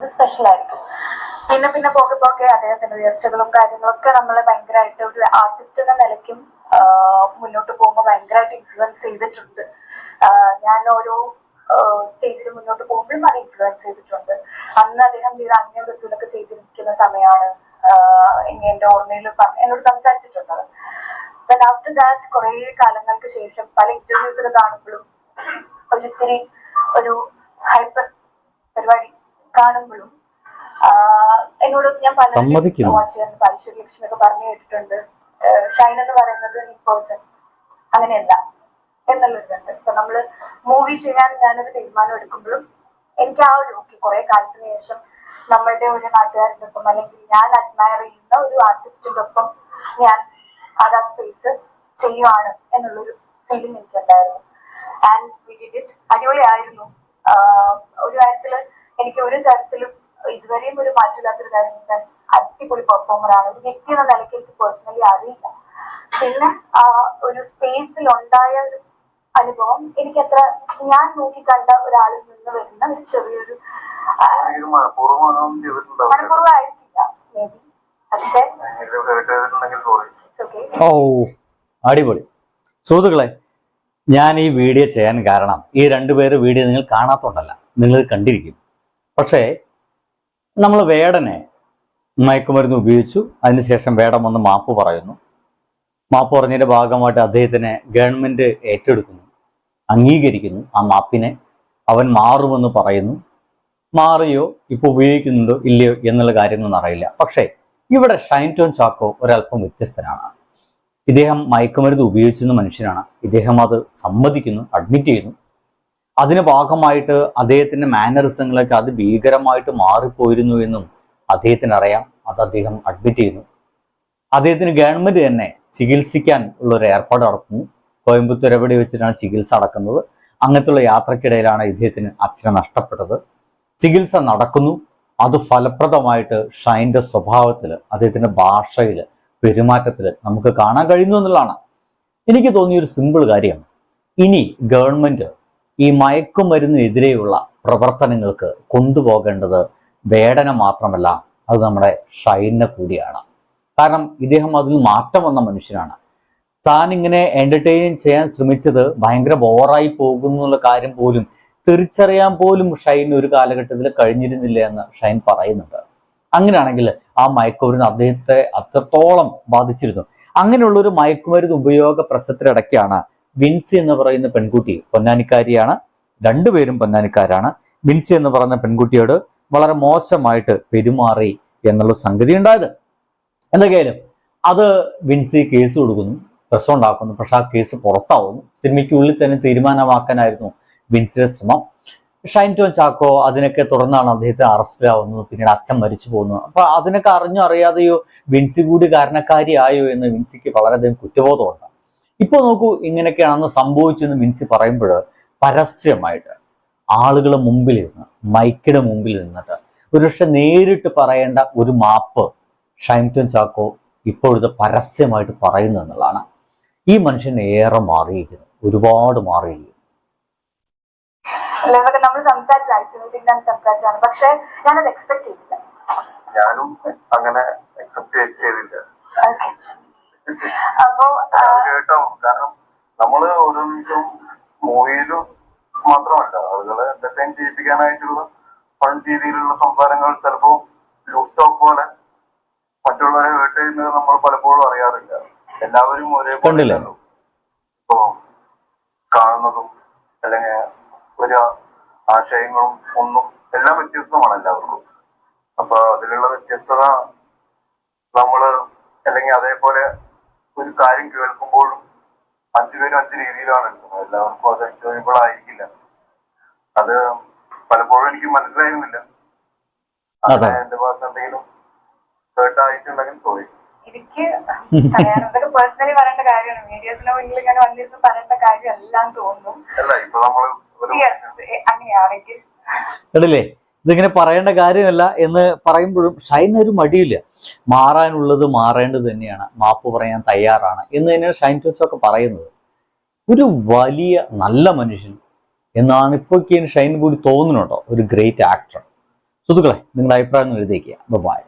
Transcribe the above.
Special ആയിരിക്കും. പിന്നെ പിന്നെ പോകെ പോകെ അദ്ദേഹത്തിന്റെ ഉയർച്ചകളും കാര്യങ്ങളൊക്കെ നമ്മളെ ഭയങ്കരമായിട്ട് ഒരു ആർട്ടിസ്റ്റ് എന്ന നിലയ്ക്കും മുന്നോട്ട് പോകുമ്പോൾ ഭയങ്കരമായിട്ട് ഇൻഫ്ലുവൻസ് ചെയ്തിട്ടുണ്ട്. ഞാൻ ഓരോ സ്റ്റേജിൽ മുന്നോട്ട് പോകുമ്പോഴും അത് ഇൻഫ്ലുവൻസ് ചെയ്തിട്ടുണ്ട്. അന്ന് അദ്ദേഹം ചെയ്ത അന്യ റസൂലൊക്കെ ചെയ്തിരിക്കുന്ന സമയമാണ് എന്റെ ഓർമ്മയിൽ എന്നോട് സംസാരിച്ചിട്ടുള്ളത് ആഫ്റ്റർ ദാറ്റ് കുറെ കാലങ്ങൾക്ക് ശേഷം പല ഇന്റർവ്യൂസിൽ കാണുമ്പോഴും ഒരിത്തിരി ഒരു ഹൈപ്പർ പരിപാടി കാണുമ്പോഴും എന്നോട് ഞാൻ സമ്മതിക്കുന്നു. ലക്ഷ്മി ഒക്കെ പറഞ്ഞു കേട്ടിട്ടുണ്ട്. ഷൈൻ എന്ന് പറയുന്നത് ഇൻ പേഴ്സൺ. അങ്ങനെയല്ല എന്നുള്ളതുണ്ട് ഇപ്പൊ നമ്മൾ മൂവി ചെയ്യാൻ ഞാനൊരു തീരുമാനം എടുക്കുമ്പോഴും എനിക്ക് ആ ഒരു ഓക്കെ കുറെ കാലത്തിന് ശേഷം നമ്മളുടെ ഒരു നാട്ടുകാരുടെ ഒപ്പം അല്ലെങ്കിൽ ഞാൻ അഡ്മയർ ചെയ്യുന്ന ഒരു ആർട്ടിസ്റ്റിന്റെ ഒപ്പം ഞാൻ അത് ആ സ്പേസ് ചെയ്യുവാണ് എന്നുള്ളൊരു ഫീലിംഗ് എനിക്കുണ്ടായിരുന്നു. ആൻഡ് വി ഡിഡ് ഇറ്റ് അടിപൊളിയായിരുന്നു. എനിക്ക് ഒരു തരത്തിലും ഇതുവരെയും ഒരു മാറ്റില്ലാത്തൊരു കാര്യം വെച്ചാൽ അടിപൊളി പെർഫോമർ ആണ്. ഒരു വ്യക്തി എന്ന നിലയ്ക്ക് എനിക്ക് പേഴ്സണലി അറിയില്ല. പിന്നെ ഒരു സ്പേസിൽ ഉണ്ടായ ഒരു അനുഭവം എനിക്ക് അത്ര ഞാൻ നോക്കിക്കണ്ട ഒരാളിൽ നിന്ന് വരുന്ന ഒരു ചെറിയൊരു മനഃപൂർവമായിരിക്കില്ല മേ ബി പക്ഷേ ഓ അടിപൊളി. സുഹൃത്തുക്കളെ ഞാൻ ഈ വീഡിയോ ചെയ്യാൻ കാരണം ഈ രണ്ടുപേര് വീഡിയോ നിങ്ങൾ കാണാത്തോണ്ടല്ല നിങ്ങൾ കണ്ടിരിക്കും. പക്ഷേ നമ്മൾ വേടനെ മയക്കുമരുന്ന് ഉപയോഗിച്ചു. അതിനുശേഷം വേടം വന്ന് മാപ്പ് പറയുന്നു. മാപ്പ് പറഞ്ഞതിന്റെ ഭാഗമായിട്ട് അദ്ദേഹത്തിനെ ഗവൺമെന്റ് ഏറ്റെടുക്കുന്നു. അംഗീകരിക്കുന്നു ആ മാപ്പിനെ. അവൻ മാറുമെന്ന് പറയുന്നു. മാറിയോ ഇപ്പോൾ ഉപയോഗിക്കുന്നുണ്ടോ ഇല്ലയോ എന്നുള്ള കാര്യങ്ങളൊന്നും അറിയില്ല. പക്ഷേ ഇവിടെ ഷൈൻ ടോൺ ചാക്കോ ഒരല്പം വ്യത്യസ്തനാണ്. ഇദ്ദേഹം മയക്കുമരുന്ന് ഉപയോഗിച്ചിരുന്ന മനുഷ്യനാണ്. ഇദ്ദേഹം അത് സമ്മതിക്കുന്നു അഡ്മിറ്റ് ചെയ്യുന്നു. അതിന് ഭാഗമായിട്ട് അദ്ദേഹത്തിന്റെ മാനറിസങ്ങളൊക്കെ അത് ഭീകരമായിട്ട് മാറിപ്പോയിരുന്നു എന്നും അദ്ദേഹത്തിന് അറിയാം അത് അദ്ദേഹം അഡ്മിറ്റ് ചെയ്യുന്നു. അദ്ദേഹത്തിന് ഗവൺമെന്റ് തന്നെ ചികിത്സിക്കാൻ ഉള്ളൊരു ഏർപ്പാട് നടത്തുന്നു കോയമ്പത്തൂർ എവിടെ വെച്ചിട്ടാണ് ചികിത്സ നടക്കുന്നത് അങ്ങനത്തുള്ള യാത്രക്കിടയിലാണ് ഇദ്ദേഹത്തിന് അച്ഛനെ നഷ്ടപ്പെട്ടത്. ചികിത്സ നടക്കുന്നു. അത് ഫലപ്രദമായിട്ട് ഷൈന്റെ സ്വഭാവത്തിൽ അദ്ദേഹത്തിന്റെ ഭാഷയിൽ പെരുമാറ്റത്തിൽ നമുക്ക് കാണാൻ കഴിയുന്നു എന്നുള്ളതാണ്. എനിക്ക് തോന്നിയ ഒരു സിമ്പിൾ കാര്യം ഇനി ഗവൺമെന്റ് ഈ മയക്കുമരുന്നിനെതിരെയുള്ള പ്രവർത്തനങ്ങൾക്ക് കൊണ്ടുപോകേണ്ടത് വേടന മാത്രമല്ല അത് നമ്മുടെ ഷൈനെ കൂടിയാണ്. കാരണം ഇദ്ദേഹം അതിൽ മാറ്റം വന്ന മനുഷ്യനാണ്. താൻ ഇങ്ങനെ എന്റർടൈൻ ചെയ്യാൻ ശ്രമിച്ചത് ഭയങ്കര ബോറായി പോകുന്നു എന്നുള്ള കാര്യം പോലും തിരിച്ചറിയാൻ പോലും ഷൈൻ ഒരു കാലഘട്ടത്തിൽ കഴിഞ്ഞിരുന്നില്ല എന്ന് ഷൈൻ പറയുന്നുണ്ട്. അങ്ങനെയാണെങ്കിൽ ആ മയക്കുമരുന്ന് അദ്ദേഹത്തെ അത്രത്തോളം ബാധിച്ചിരുന്നു. അങ്ങനെയുള്ള ഒരു മയക്കുമരുന്ന് ഉപയോഗ പ്രശ്നത്തിനിടയ്ക്കാണ് വിൻസി എന്ന് പറയുന്ന പെൺകുട്ടി പൊന്നാനിക്കാരിയാണ്. രണ്ടുപേരും പൊന്നാനിക്കാരാണ്. വിൻസി എന്ന് പറയുന്ന പെൺകുട്ടിയോട് വളരെ മോശമായിട്ട് പെരുമാറി എന്നുള്ള സംഗതി ഉണ്ടായത്. എന്തൊക്കെയായാലും അത് വിൻസി കേസ് കൊടുക്കുന്നു പ്രശ്നം ഉണ്ടാക്കുന്നു. പക്ഷെ ആ കേസ് പുറത്താവുന്നു. സിനിമയ്ക്കുള്ളിൽ തന്നെ തീരുമാനമാക്കാനായിരുന്നു വിൻസിയുടെ ശ്രമം. ഷൈൻ ടോൺ ചാക്കോ അതിനൊക്കെ തുടർന്നാണ് അദ്ദേഹത്തെ അറസ്റ്റിലാവുന്നത് പിന്നീട് അച്ഛൻ മരിച്ചു പോകുന്നത് അപ്പൊ അതിനൊക്കെ അറിഞ്ഞോ അറിയാതെയോ വിൻസി കൂടി കാരണക്കാരിയായോ എന്ന് വിൻസിക്ക് വളരെയധികം കുറ്റബോധമുണ്ട്. ഇപ്പോൾ നോക്കൂ ഇങ്ങനെയൊക്കെയാണെന്ന് സംഭവിച്ചെന്ന് മിൻസി പറയുമ്പോൾ പരസ്യമായിട്ട് ആളുകളുടെ മുമ്പിൽ ഇരുന്ന് മൈക്കിന്റെ മുമ്പിൽ ഇരുന്നിട്ട് ഒരുപക്ഷെ നേരിട്ട് പറയേണ്ട ഒരു മാപ്പ് ഷൈംറ്റൻ ചാക്കോ ഇപ്പോഴത്തെ പരസ്യമായിട്ട് പറയുന്നു എന്നുള്ളതാണ്. ഈ മനുഷ്യൻ ഏറെ മാറിയിരിക്കുന്നു ഒരുപാട് മാറിയിരിക്കുന്നു. നമ്മൾ സംസാരിച്ചാണ് പക്ഷെ ഞാനത് എക്സ്പെക്ട് ചെയ്തില്ല. ഞാനും അങ്ങനെ അക്സെപ്റ്റ് ചെയ്തില്ല. ഓക്കെ അപ്പോ കേട്ടോ. കാരണം നമ്മൾ ഓരോ നിമിഷം മൂവിയിലും മാത്രമല്ല ആളുകളെ എന്റർടൈൻ ചെയ്യിപ്പിക്കാനായിട്ടുള്ള പൺ രീതിയിലുള്ള സംസാരങ്ങൾ ചിലപ്പോ ലൂസ് ടോക്ക് പോലെ മറ്റുള്ളവരെ ഹേർട്ട് ചെയ്യുന്നത് നമ്മൾ പലപ്പോഴും അറിയാറില്ല. എല്ലാവരും ഒരേപോലെ കണ്ടില്ലേ? ഇപ്പോ കാണുന്നതും അല്ലെങ്കിൽ ഒരു ആശയങ്ങളും ഒന്നും എല്ലാം വ്യത്യസ്തമാണ് എല്ലാവർക്കും. അപ്പൊ അതിലുള്ള വ്യത്യസ്തത നമ്മൾ അല്ലെങ്കിൽ അതേപോലെ ഒരു കാര്യം കേൾക്കുമ്പോഴും അഞ്ചുപേരും അഞ്ച് രീതിയിലാണ് എടുക്കുന്നത്. എല്ലാവർക്കും അത് എൻജോയബിൾ ആയിരിക്കില്ല. അത് പലപ്പോഴും എനിക്ക് മനസ്സിലായിരുന്നില്ല. എന്റെ ഭാഗത്ത് എന്തെങ്കിലും കേട്ടായിട്ടുണ്ടെങ്കിൽ സോറി എനിക്ക് അതൊക്കെ പേഴ്സണലി പറയേണ്ട കാര്യമാണ്. മീഡിയസിന് മുന്നിൽ ഇങ്ങനെ വന്നിരുന്ന് പറയേണ്ട എല്ലാം തോന്നുന്നു. അല്ല ഇപ്പൊ നമ്മൾ യെസ് അങ്ങനെയാണെങ്കിൽ. ഇതിങ്ങനെ പറയേണ്ട കാര്യമല്ല എന്ന് പറയുമ്പോഴും ഷൈൻ ഒരു മടിയില്ല. മാറാനുള്ളത് മാറേണ്ടത് തന്നെയാണ്. മാപ്പ് പറയാൻ തയ്യാറാണ് എന്ന് തന്നെയാണ് ഷൈൻ ടോച്ചൊക്കെ പറയുന്നത്. ഒരു വലിയ നല്ല മനുഷ്യൻ എന്നാണ് ഇപ്പോഴൊക്കെ ഷൈൻ കൂടി തോന്നുന്നുണ്ടോ? ഒരു ഗ്രേറ്റ് ആക്ടർ സുഹൃത്തുക്കളെ നിങ്ങളുടെ അഭിപ്രായം എഴുതിയേക്കുക ബൈ